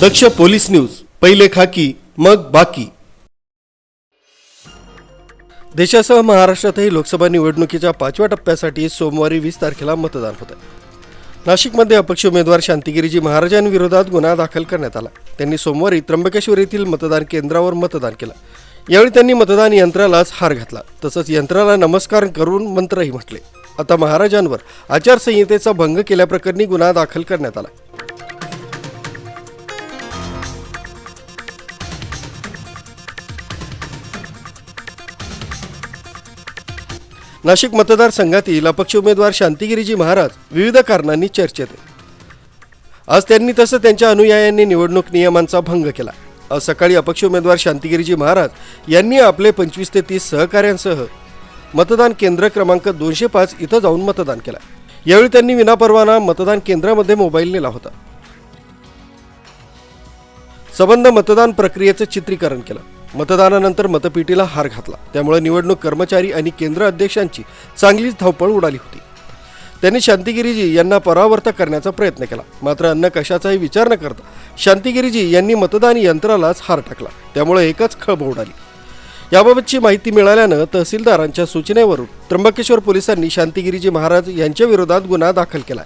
दक्ष police news पहिले खाकी मग बाकी. देशासह महाराष्ट्रातही लोकसभा निवडणुकीच्या पाचव्या टप्प्यासाठी सोमवारी वीस तारखेला मतदान होतं नाशिकमध्ये अपक्ष उमेदवार शांतिगिरीजी महाराजांविरोधात गुन्हा दाखल करण्यात आला. त्यांनी सोमवारी त्र्यंबकेश्वर येथील मतदान केंद्रावर मतदान केलं. यावेळी त्यांनी मतदान यंत्रालाच हार घातला. तसंच यंत्राला नमस्कार करून मंत्रही म्हटले. आता महाराजांवर आचारसंहितेचा भंग केल्याप्रकरणी गुन्हा दाखल करण्यात आला. नाशिक मतदारसंघातील अपक्ष उमेदवार शांतिगिरीजी महाराज विविध कारणांनी चर्चेत आज त्यांनी तसं त्यांच्या अनुयायांनी निवडणूक नियमांचा भंग केला. आज सकाळी अपक्ष उमेदवार शांतिगिरीजी महाराज यांनी आपले पंचवीस ते तीस सहकाऱ्यांसह मतदान केंद्र क्रमांक दोनशे पाच इथं जाऊन मतदान केलं. यावेळी त्यांनी विनापरवाना मतदान केंद्रामध्ये मोबाईल नेला होता. संबंध मतदान प्रक्रियेचं चित्रीकरण केलं. मतदानानंतर मतपेटीला हार घातला. त्यामुळे निवडणूक कर्मचारी आणि केंद्र अध्यक्षांची चांगलीच धावपळ उडाली होती. त्यांनी शांतिगिरीजी यांना परावर्त करण्याचा प्रयत्न केला. मात्र अन्न कशाचाही विचार न करता शांतिगिरीजी यांनी मतदान यंत्रालाच हार टाकला. त्यामुळे एकच खळबळ उडाली. याबाबतची माहिती मिळाल्यानं तहसीलदारांच्या सूचनेवरून त्र्यंबकेश्वर पोलिसांनी शांतिगिरीजी महाराज यांच्या विरोधात गुन्हा दाखल केला.